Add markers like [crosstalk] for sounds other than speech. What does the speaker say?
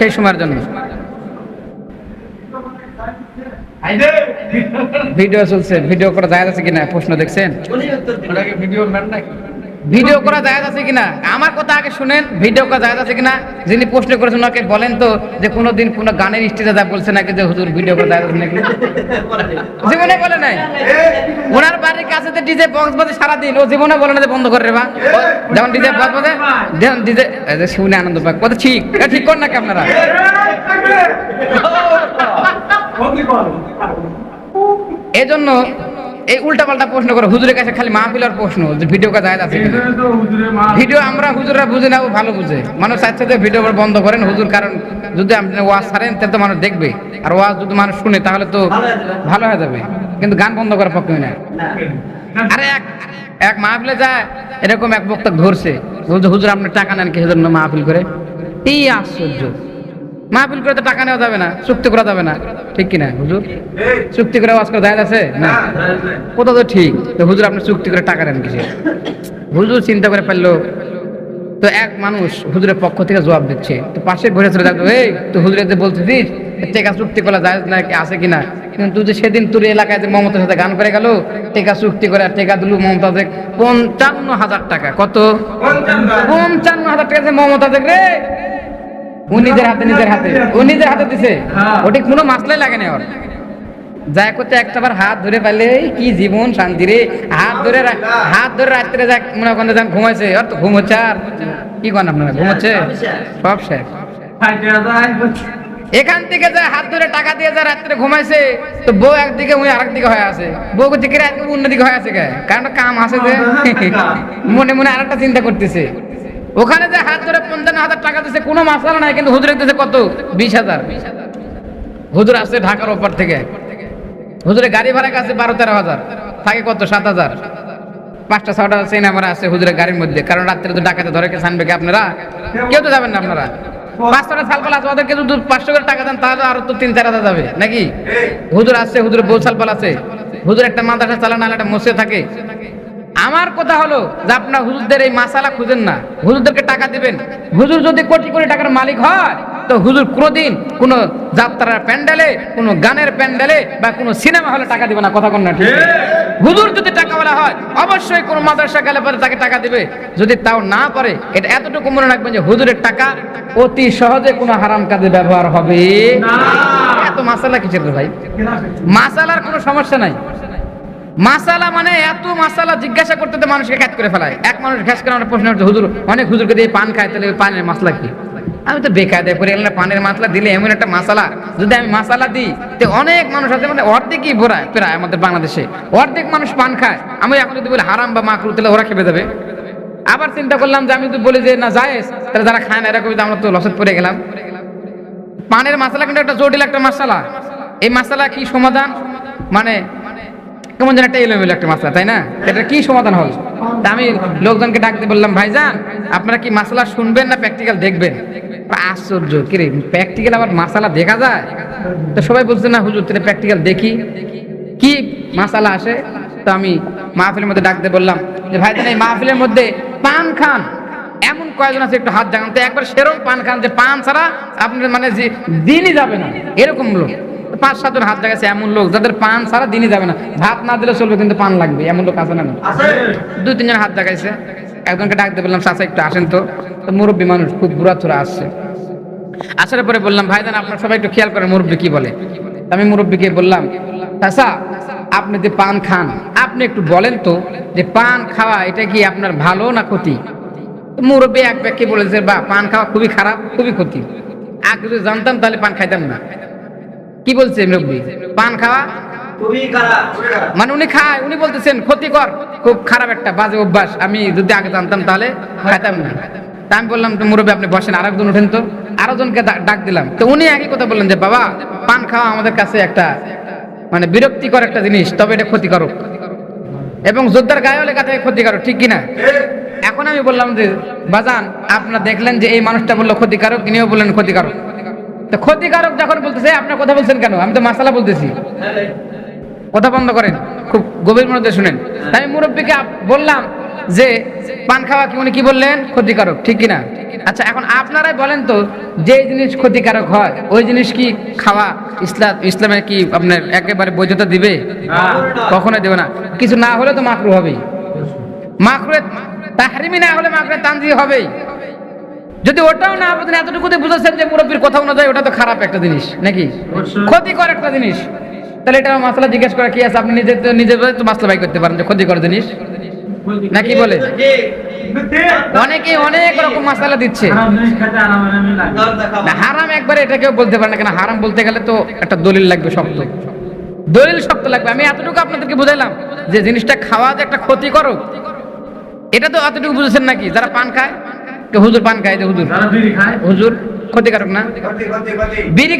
সেই সময়ের জন্য। ভিডিও চলছে, ভিডিও করা যায় আছে কিনা? প্রশ্ন দেখছেন? ভিডিও করা যায় আছে কিনা? আমার কথা আগে শুনেন, ভিডিও করা যায় আছে কিনা? যিনি প্রশ্ন করেছেন, ওনাকে বলেন তো যে কোনোদিন কোনো গানের স্টেজে যা বলছে নাকি যে হুজুর ভিডিও করা যায় নাকি? জীবনে বলে নাই। ওনার কাছে তো ডিজে বক্স বাজে সারাদিন ও জীবনে বলে না যে বন্ধ করে বা। যেমন ডিজে বক্স বাজে ডিজে শুনে আনন্দ পাক কথা ঠিক ঠিক কর নাকি আপনারা? এই জন্য এই উল্টা পাল্টা প্রশ্ন করে হুজুরের কাছে খালি মাহফিলার প্রশ্ন যে ভিডিও কাজ আছে ভিডিও আমরা হুজুররা বুঝে না ও ভালো বুঝে। মানুষ চাচ্ছে যে ভিডিও বন্ধ করেন হুজুর কারণ যদি আপনি ওয়াজ ছাড়েন তাহলে তো মানুষ দেখবে। আর ওয়াজ যদি মানুষ শুনে তাহলে তো ভালো হয়ে যাবে। কিন্তু গান বন্ধ করার পক্ষে না। আরে এক এক মাহফিলে যায় এরকম এক বক্তা ধরছে। বলছে হুজুর আপনি টাকা নেন কি জন্য মাহফিল করে? এই আশ্চর্য। মাহফিল করে তো টাকা নেওয়া যাবে না চুক্তি করা যাবে না। ঠিক কিনা হুজুর? চুক্তি করে ওয়াজ করা যায় আছে? না। কোথাও তো ঠিক তো হুজুর আপনি চুক্তি করে টাকা নেন কিসে? হুজুর চিন্তা করে ফেলল তো এক মানুষ হুজুরের পক্ষ থেকে জবাব দিচ্ছে। তো পাশে ঘুরে চলে যাবে এই তো হুজুরের যে বলতেছিস টেকা চুক্তি করা যায় না কি আছে কিনা? কিন্তু তুই যে সেদিন তোর এলাকায় যে মমতার সাথে গান করে গেল টেকা চুক্তি করে টেকা দিলু মমতাজে পঞ্চান্ন হাজার টাকা। কত? পঞ্চান্ন হাজার টাকা যে মমতাজে রে। ও নিজের হাতে নিজের হাতে। ও নিজের হাতে দিছে। ওটি কোনো মাসলাই লাগে না ওর। যায় করতে একটাবার হাত ধরে পেলে কি জীবন শান্তি রে। হাত ধরে হাত ধরে রাত্রে যাক মনে করেন যান ঘুমাইছে আর তো ঘুম হচ্ছে আর। কি করেন আপনারা ঘুমোচ্ছে সব শেষ। এখান থেকে যে হাত ধরে টাকা দিয়ে যা রাত্রে ঘুমাইছে তো বউ একদিকে উনি আরেক দিকে হয়ে আছে। বউ দিকে অন্যদিকে হয়ে আছে কে? কারণ কাম আছে যে। [laughs] মনে মনে আরেকটা চিন্তা করতেছে। ওখানে যে হাত ধরে পঞ্চান্ন হাজার টাকা দিচ্ছে কোনো মাসালা নাই কিন্তু হুজুরের দিচ্ছে কত? বিশ হাজার। হুজুর আসছে ঢাকার ওপর থেকে। হুজুরের গাড়ি ভাড়া কাছে বারো তেরো হাজার। থাকে কত? সাত হাজার। পাঁচটা ছটা চেন আমার আছে হুজুরের গাড়ির মধ্যে। কারণ রাত্রে তো ডাকাতে ধরে কে ছানবে কি আপনারা? কেউ তো যাবেন না আপনারা। পাঁচটা সালপাল আছে, ওদেরকে যদি পাঁচশো করে টাকা দেন, তাহলে আরও তো তিন চার হাজার যাবে, নাকি? হুজুর আসছে, হুজুরের বউ সালপাল আছে হুজুর একটা মাদ্রাসা চালান আর একটা মসজিদ থাকে। আমার কথা হলো যে আপনার হুজুরদের এই মাসালা খুঁজেন না। হুজুরদেরকে টাকা দিবেন। হুজুর যদি কোটি কোটি টাকার মালিক হয়, তো হুজুর কোনোদিন কোনো যাত্রার প্যান্ডেলে, কোনো গানের প্যান্ডেলে বা কোনো সিনেমা হলে টাকা দিবে না, কথা কোন না ঠিক হুজুর যদি টাকাওয়ালা হয় অবশ্যই কোনো মাদ্রাসা গেলে পরে তাকে টাকা দিবে। যদি তাও না পারে এটা এতটুকু মনে রাখবেন যে হুজুরের টাকা অতি সহজে কোনো হারাম কাজে ব্যবহার হবে। এত মাসালা কিসের ভাই? মাসালার কোনো সমস্যা নাই। মাসালা মানে এত মাসালা জিজ্ঞাসা করতে মানুষকে খ্যাত করে ফেলায়। এক মানুষ ঘ্যাস করে আমার প্রশ্ন হচ্ছে হুজুর অনেক হুজুরকে দিয়ে পান খায় তাহলে পানের মশলা কি? আমি তো বেকায়দায় পরে এলাম পানের মশলা দিলে এমন একটা মাসালা যদি আমি মাসালা দিই, তো অনেক মানুষ আছে মানে অর্ধেকই ভরায় প্রায় আমাদের বাংলাদেশে। অর্ধেক মানুষ পান খায়। আমি এখন যদি বলি হারাম বা মাকরু তাহলে ওরা খেপে দেবে আবার চিন্তা করলাম যে আমি যদি বলি যে না, জায়েজ, তাহলে যারা খায় না এরকম আমরা তো লসত পড়ে গেলাম। পানের মশলা কিন্তু একটা জটিল একটা মশলা এই মশলা কি সমাধান? মানে কেমন যেন একটা এলোমেলো একটা মাসলা, তাই না? এটা কি সমাধান হবে তা আমি লোকজনকে ডাকতে বললাম, ভাইজান, আপনারা কি মাসলা শুনবেন না প্র্যাকটিক্যাল দেখবেন? আশ্চর্য, কি রে প্র্যাকটিক্যাল আবার মাসালা দেখা যায়? তো সবাই বলছে, না, হুজুর, তাহলে প্র্যাকটিক্যাল দেখি। কি মাসালা আসে? তো আমি মাহফিলের মধ্যে ডাকতে বললাম, যে ভাইজান, এই মাহফিলের মধ্যে পান খান। এমন কয়েকজন আছে একটু হাত জাগান, তো একবার সেরকম পান খান যে পান ছাড়া আপনার মানে যে দিনই যাবে না। এরকম লোক। পাঁচ সাতজন হাত জাগাছে এমন লোক যাদের পান সারা দিনই যাবে না। ভাত না দিলে চলবে কিন্তু পান লাগবে এমন লোক আছে না? দুই তিনজন হাত জাগাইছে একজনকে ডাকতে বললাম চাচা একটু আসেন তো। তো মুরব্বী মানুষ খুব বুড়া থুরা আসছে। আসার পরে বললাম ভাইজান আপনার সবাই একটু খেয়াল করেন মুরব্বী কি বলে? আমি মুরব্বীকে বললাম চাচা আপনি যে পান খান আপনি একটু বলেন তো যে পান খাওয়া এটা কি আপনার ভালো না ক্ষতি? মুরব্বী এক ব্যক্তি বলেছে বা পান খাওয়া খুবই খারাপ খুবই ক্ষতি। আগে যদি জানতাম তাহলে পান খাইতাম না। কি বলছে মুরব্বী পান খাওয়া? মানে উনি খায় উনি বলতেছেন ক্ষতিকর খুব খারাপ একটা বাজে অভ্যাস আমি যদি আগে জানতাম তাহলে খাইতাম না। তা আমি বললাম তো মুরব্বী আপনি বসেন আর একজন উঠেন তো। আরও জনকে ডাক দিলাম। তো উনি একই কথা বললেন যে বাবা পান খাওয়া আমাদের কাছে একটা মানে বিরক্তিকর একটা জিনিস তবে এটা ক্ষতিকারক। এবং যোদ্ধার গায়ে হলে কাছে ক্ষতিকারক ঠিক কিনা? এখন আমি বললাম যে বাজান আপনারা দেখলেন যে এই মানুষটা বলল ক্ষতিকারক ইনিও বললেন ক্ষতিকারক। তো ক্ষতিকারক যখন বলতেছে আপনার কথা বলছেন কেন? আমি তো মাসালা বলতেছি। কথা বন্ধ করেন, খুব গভীর মনোযোগে শুনেন। আমি মুরব্বীকে বললাম যে, পান খাওয়া কি? উনি কি বললেন? ক্ষতিকারক। ঠিক কিনা? আচ্ছা এখন আপনারাই বলেন তো, যে জিনিস ক্ষতিকারক হয়, ওই জিনিস কি খাওয়া ইসলাম ইসলামে কি আপনার একেবারে বৈধতা দিবে? কখনোই দেবে না। কিছু না হলে তো মাকরু হবেই। মাকরু তাহরিমি না হলে মাকরু তানজি হবেই। যদি ওটাও না আপনি এতটুকুতে বুঝেছেন যে মুরব্বীর কথা যায় ওটা তো খারাপ একটা জিনিস নাকি? ক্ষতিকর একটা জিনিস। তাহলে এটা মাসলা জিজ্ঞেস করা কি আছে? আপনি নিজে তো নিজে তো মাসলা বাই করতে পারেন যে ক্ষতিকর জিনিস। নাকি বলে? অনেকে অনেক রকম মাসালা দিচ্ছে। না হারাম একবারে এটা কেউ বলতে পারে না কেন হারাম বলতে গেলে তো একটা দলিল লাগবে শক্ত। দলিল শক্ত লাগবে। আমি এতটুকু আপনাদেরকে বুঝাইলাম যে জিনিসটা খাওয়া যে একটা ক্ষতি করো এটা তো এতটুকু বুঝেছেন নাকি? যারা পান খায় হুজুর পান খায় হুজুর। হুজুর ক্ষতিকারক না? বিড়ি